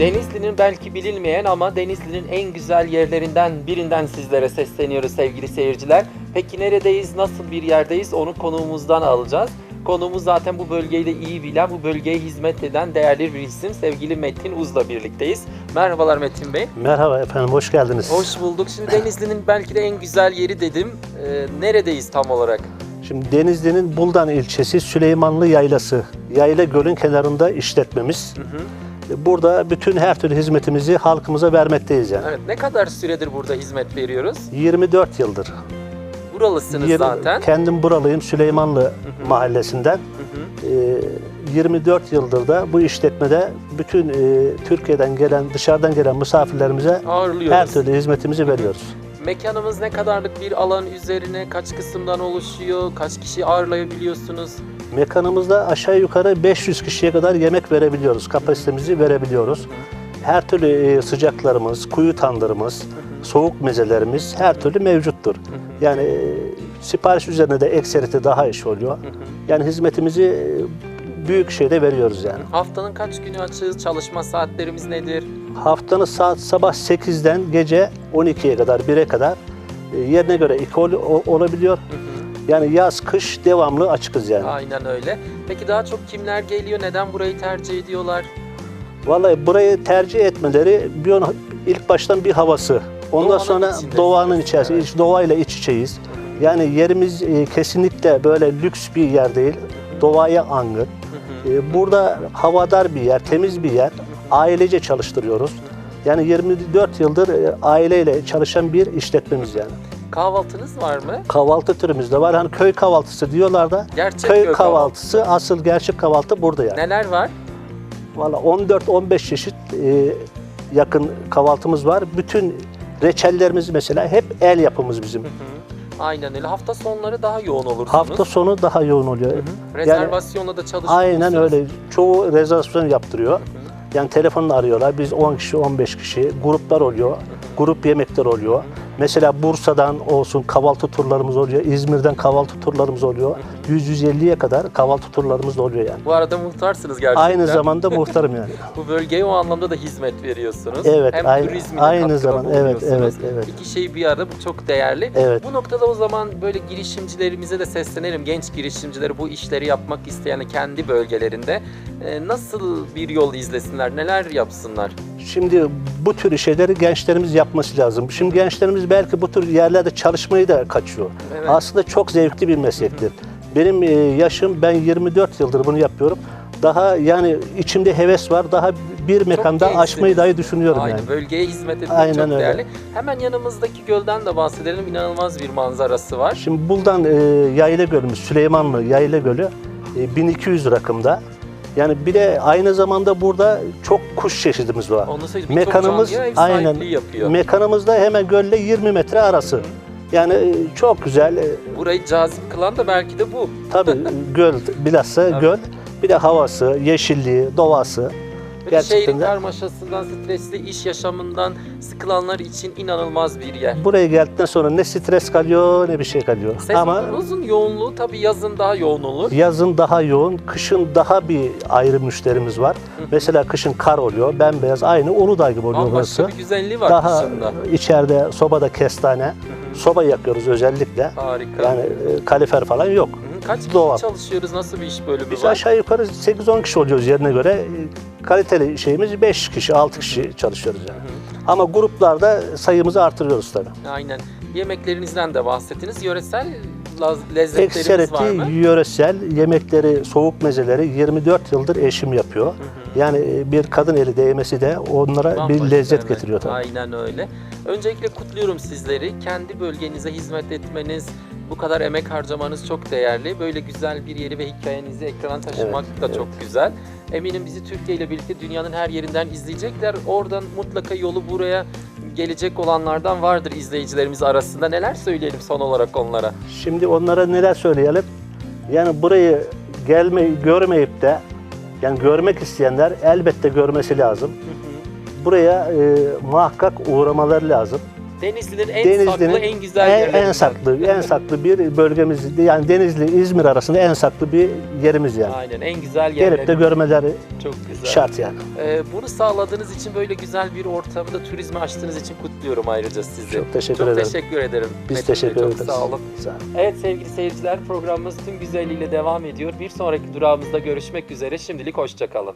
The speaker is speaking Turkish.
Denizli'nin belki bilinmeyen ama Denizli'nin en güzel yerlerinden birinden sizlere sesleniyoruz sevgili seyirciler. Peki neredeyiz, nasıl bir yerdeyiz onu konuğumuzdan alacağız. Konuğumuz zaten bu bölgeyi de iyi bilen, bu bölgeye hizmet eden değerli bir isim sevgili Metin Uz'la birlikteyiz. Merhabalar Metin Bey. Merhaba efendim, hoş geldiniz. Hoş bulduk. Şimdi Denizli'nin belki de en güzel yeri dedim. Ee, neredeyiz tam olarak? Şimdi Denizli'nin Buldan ilçesi Süleymanlı Yaylası, Yayla Göl'ün kenarında işletmemiz. Hı hı. Burada bütün her türlü hizmetimizi halkımıza vermekteyiz yani. Evet, ne kadar süredir burada hizmet veriyoruz? 24 yıldır. Buralısınız Yirmi- zaten. Kendim buralıyım Süleymanlı mahallesinden. Hı. Ee, 24 yıldır da bu işletmede bütün e, Türkiye'den gelen, dışarıdan gelen misafirlerimize Ağırlıyoruz. her türlü hizmetimizi veriyoruz. Mekanımız ne kadarlık bir alan üzerine kaç kısımdan oluşuyor? Kaç kişi ağırlayabiliyorsunuz? Mekanımızda aşağı yukarı 500 kişiye kadar yemek verebiliyoruz. Kapasitemizi verebiliyoruz. Her türlü e, sıcaklarımız, kuyu tandırımız, soğuk mezelerimiz her türlü mevcuttur. Yani e, sipariş üzerine de ekserite daha iş oluyor. Yani hizmetimizi e, büyük şeyde veriyoruz yani. Haftanın kaç günü açığız? Çalışma saatlerimiz nedir? Haftanın saat sabah 8'den gece 12'ye kadar 1'e kadar e, yerine göre iki ol- o- olabiliyor. Yani yaz kış devamlı açıkız yani. Aynen öyle. Peki daha çok kimler geliyor? Neden burayı tercih ediyorlar? Vallahi burayı tercih etmeleri bir ilk baştan bir havası. Ondan Doğanın sonra doğanın içerisinde, Evet. doğayla iç içeyiz. Yani yerimiz e, kesinlikle böyle lüks bir yer değil. Doğaya angın. E, burada havadar bir yer, temiz bir yer. Ailece çalıştırıyoruz. Yani 24 yıldır e, aileyle çalışan bir işletmemiz yani. Kahvaltınız var mı? Kahvaltı türümüz de var. Hani köy kahvaltısı diyorlar da Gerçek köy köy kahvaltısı asıl gerçek kahvaltı burada yani. Neler var? Valla 14-15 çeşit e, yakın kahvaltımız var. Bütün reçellerimiz mesela hep el yapımız bizim. Aynen öyle. Hafta sonları daha yoğun olursunuz. Hafta sonu daha yoğun oluyor. Rezervasyonla da çalışıyor Aynen öyle. Çoğu rezervasyon yaptırıyor. Yani telefonla arıyorlar. Biz 10 kişi, 15 kişi. Gruplar oluyor. Grup yemekler oluyor. Mesela Bursa'dan olsun kahvaltı turlarımız oluyor. İzmir'den kahvaltı turlarımız oluyor. 100-150'ye kadar kahvaltı turlarımız da oluyor yani. Bu arada muhtarsınız gerçekten. Aynı zamanda muhtarım yani. Bu bölgeye o anlamda da hizmet veriyorsunuz. Evet, Hem aynı- turizmine aynı zaman, evet, evet, evet. İki şey bir arada bu çok değerli. Evet. Bu noktada o zaman böyle girişimcilerimize de seslenelim. Genç girişimcilere bu işleri yapmak isteyen kendi bölgelerinde e, nasıl bir yol izlesinler, neler yapsınlar? Şimdi bu tür şeyleri gençlerimiz yapması lazım. Şimdi gençlerimiz belki bu tür yerlerde çalışmayı da kaçıyor. Evet. Aslında çok zevkli bir meslektir. Benim e, yaşım ben 24 yıldır bunu yapıyorum. Daha yani içimde heves var. Daha bir mekanda açmayı dahi düşünüyorum Aynen yani. bölgeye hizmet etmek Aynen çok öyle. değerli. Hemen yanımızdaki gölden de bahsedelim. İnanılmaz bir manzarası var. Şimdi buradan e, Yayla Gölümüz, Süleymanlı Yayla Gölü e, 1200 rakımda. Yani bir de aynı zamanda burada çok kuş çeşidimiz var. Onu söyleyeyim. Birçok Mekanımız canlıya ev aynen sahipliği yapıyor. mekanımız da hemen gölle 20 metre arası. Yani e, çok güzel. e, Burayı cazip kılan da belki de bu. Tabii göl bilhassa göl. Bir de havası, yeşilliği, doğası. Böyle Gerçekten şehrin de- karmaşasından, stresli iş yaşamından sıkılanlar için inanılmaz bir yer. Buraya geldikten sonra ne stres kalıyor ne bir şey kalıyor. Ama Sezonumuzun yoğunluğu tabii yazın daha yoğun olur. yazın daha yoğun, kışın daha bir ayrı müşterimiz var. Mesela kışın kar oluyor, bembeyaz aynı Uludağ gibi oluyor burası. Bambaşka bir güzelliği var Daha dışında. içeride sobada kestane, soba yakıyoruz özellikle. Harika. Yani e, kalifer falan yok. Hı, Kaç kişi doğal. çalışıyoruz? Nasıl bir iş bölümü Biz var? aşağı yukarı 8-10 kişi oluyoruz yerine göre. Kaliteli şeyimiz 5 kişi, 6 kişi çalışıyoruz yani. Ama gruplarda sayımızı artırıyoruz tabii. Aynen. Yemeklerinizden de bahsettiniz. Yöresel lezzetleriniz var mı? Eksereti yöresel yemekleri, soğuk mezeleri 24 yıldır eşim yapıyor. Yani e, bir kadın eli değmesi de onlara Bambaşka, bir lezzet evet. getiriyor tabii. Aynen öyle. Öncelikle kutluyorum sizleri. Kendi bölgenize hizmet etmeniz, bu kadar emek harcamanız çok değerli. Böyle güzel bir yeri ve hikayenizi ekrana taşımak Evet, da evet. çok güzel. Eminim bizi Türkiye ile birlikte dünyanın her yerinden izleyecekler. Oradan mutlaka yolu buraya gelecek olanlardan vardır izleyicilerimiz arasında. Neler söyleyelim son olarak onlara? Şimdi onlara neler söyleyelim? Yani burayı gelmeyi görmeyip de yani görmek isteyenler elbette görmesi lazım. Buraya e, muhakkak uğramaları lazım. Denizli'nin en saklı, en güzel en, yerlerinden. en saklı, en saklı bir bölgemiz. Yani Denizli, İzmir arasında en saklı bir yerimiz yani. Aynen en güzel Gelip de yerleri. görmeleri Çok güzel. şart yani. Ee, bunu sağladığınız için böyle güzel bir ortamda turizmi açtığınız için kutluyorum ayrıca sizi. Çok teşekkür Çok ederim. teşekkür ederim. Biz Metin Bey, teşekkür çok ederiz. Sağ olun. Sağ olun. Evet sevgili seyirciler programımız tüm güzelliğiyle devam ediyor. Bir sonraki durağımızda görüşmek üzere. Şimdilik hoşçakalın.